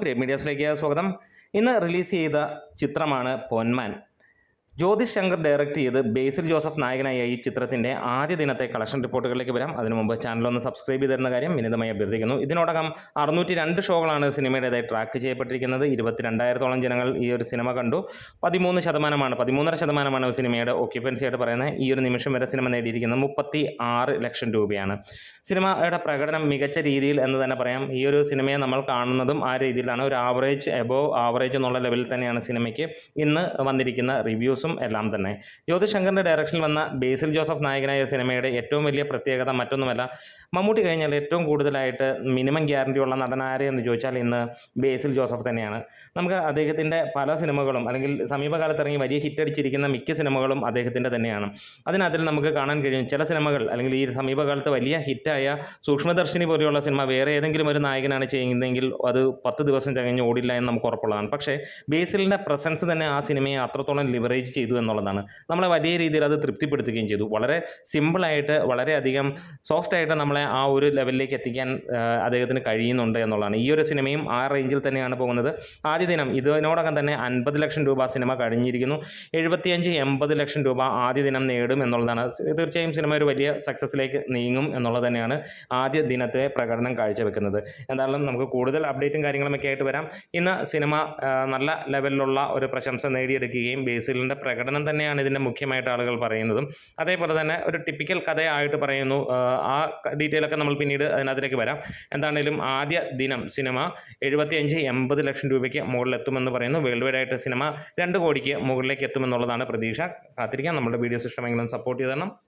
Great മീഡിയാസിലേക്ക് സ്വാഗതം. ഇന്ന് release ചെയ്ത ചിത്രമാണ് പൊന്മാൻ. ജ്യോതിഷ് ശങ്കർ ഡയറക്റ്റ് ചെയ്ത് ബേസിൽ ജോസഫ് നായകനായ ഈ ചിത്രത്തിന്റെ ആദ്യ ദിനത്തെ കളക്ഷൻ റിപ്പോർട്ടുകളിലേക്ക് വരാം. അതിനു മുമ്പ് ചാനൽ ഒന്ന് സബ്സ്ക്രൈബ് ചെയ്തിരുന്ന കാര്യം വിനിതമായി അഭ്യർത്ഥിക്കുന്നു. ഇതിനോടകം അറുന്നൂറ്റി രണ്ട് ഷോകളാണ് സിനിമയുടേതായി ട്രാക്ക് ചെയ്യപ്പെട്ടിരിക്കുന്നത്. ഇരുപത്തിരണ്ടായിരത്തോളം ജനങ്ങൾ ഈ ഒരു സിനിമ കണ്ടു. പതിമൂന്ന് ശതമാനമാണ് പതിമൂന്നര ശതമാനമാണ് സിനിമയുടെ ഓക്യുപ്പൻസി ആയിട്ട് പറയുന്നത്. ഈ ഒരു നിമിഷം വരെ സിനിമ നേടിയിരിക്കുന്നത് മുപ്പത്തി ആറ് ലക്ഷം രൂപയാണ്. സിനിമയുടെ പ്രകടനം മികച്ച രീതിയിൽ എന്ന് തന്നെ പറയാം. ഈ ഒരു സിനിമയെ നമ്മൾ കാണുന്നതും ആ രീതിയിലാണ്. ഒരു ആവറേജ് എബോവ് ആവറേജ് എന്നുള്ള ലെവലിൽ തന്നെയാണ് സിനിമയ്ക്ക് ഇന്ന് വന്നിരിക്കുന്ന റിവ്യൂസും എല്ലാം തന്നെ. ജ്യോതിഷ് ശങ്കറിന്റെ ഡയറക്ഷനിൽ വന്ന ബേസിൽ ജോസഫ് നായകനായ സിനിമയുടെ ഏറ്റവും വലിയ പ്രത്യേകത മറ്റൊന്നുമല്ല. മമ്മൂട്ടി കഴിഞ്ഞാൽ ഏറ്റവും കൂടുതലായിട്ട് മിനിമം ഗ്യാരണ്ടി ഉള്ള നടൻ എന്ന് ചോദിച്ചാൽ ഇന്ന് ബേസിൽ ജോസഫ് തന്നെയാണ്. നമുക്ക് അദ്ദേഹത്തിന്റെ പല സിനിമകളും അല്ലെങ്കിൽ സമീപകാലത്ത് ഇറങ്ങി വലിയ ഹിറ്റ് അടിച്ചിരിക്കുന്ന മിക്ക സിനിമകളും അദ്ദേഹത്തിന്റെ തന്നെയാണ്. അതിനകത്തിൽ നമുക്ക് കാണാൻ കഴിയും ചില സിനിമകൾ അല്ലെങ്കിൽ ഈ സമീപകാലത്ത് വലിയ ഹിറ്റായ സൂക്ഷ്മദർശിനി പോലെയുള്ള സിനിമ വേറെ ഏതെങ്കിലും ഒരു നായകനാണ് ചെയ്യുന്നതെങ്കിൽ അത് പത്ത് ദിവസം കഴിഞ്ഞ് ഓടില്ല എന്ന് നമുക്ക് ഉറപ്പുള്ളതാണ്. പക്ഷേ ബേസിലിന്റെ പ്രസൻസ് തന്നെ ആ സിനിമയെ അത്രത്തോളം ലിവറേജ് ചെയ്തു എന്നുള്ളതാണ്. നമ്മളെ വലിയ രീതിയിൽ അത് തൃപ്തിപ്പെടുത്തുകയും ചെയ്തു. വളരെ സിമ്പിളായിട്ട് വളരെയധികം സോഫ്റ്റായിട്ട് നമ്മളെ ആ ഒരു ലെവലിലേക്ക് എത്തിക്കാൻ അദ്ദേഹത്തിന് കഴിയുന്നുണ്ട് എന്നുള്ളതാണ്. ഈ ഒരു സിനിമയും ആ റേഞ്ചിൽ തന്നെയാണ് പോകുന്നത്. ആദ്യ ദിനം ഇതിനോടകം തന്നെ അൻപത് ലക്ഷം രൂപ സിനിമ കഴിഞ്ഞിരിക്കുന്നു. എഴുപത്തിയഞ്ച് എൺപത് ലക്ഷം രൂപ ആദ്യ ദിനം നേടും എന്നുള്ളതാണ്. തീർച്ചയായും സിനിമ ഒരു വലിയ സക്സസ്സിലേക്ക് നീങ്ങും എന്നുള്ളത് തന്നെയാണ് ആദ്യ ദിനത്തെ പ്രകടനം കാഴ്ചവെക്കുന്നത്. എന്തായാലും നമുക്ക് കൂടുതൽ അപ്ഡേറ്റും കാര്യങ്ങളുമൊക്കെ ആയിട്ട് വരാം. ഇന്ന് സിനിമ നല്ല ലെവലിലുള്ള ഒരു പ്രശംസ നേടിയെടുക്കുകയും ബേസിലിന്റെ പ്രകടനം തന്നെയാണ് ഇതിന്റെ മുഖ്യമായിട്ട് ആളുകൾ പറയുന്നതും. അതേപോലെ തന്നെ ഒരു ടിപ്പിക്കൽ കഥയായിട്ട് പറയുന്നു. ആ, ഡീറ്റെയിലൊക്കെ നമ്മൾ പിന്നീട് അതിനകത്തേക്ക് വരാം. എന്താണേലും ആദ്യ ദിനം സിനിമ എഴുപത്തിയഞ്ച് എൺപത് ലക്ഷം രൂപയ്ക്ക് മുകളിലെത്തുമെന്ന് പറയുന്നു. വേൾഡ് വൈഡ് ആയിട്ട് സിനിമ രണ്ട് കോടിക്ക് മുകളിലേക്ക് എത്തുമെന്നുള്ളതാണ് പ്രതീക്ഷ. കാത്തിരിക്കാം. നമ്മുടെ വീഡിയോസ് ഇഷ്ടമെങ്കിലും സപ്പോർട്ട് ചെയ്ത് തരണം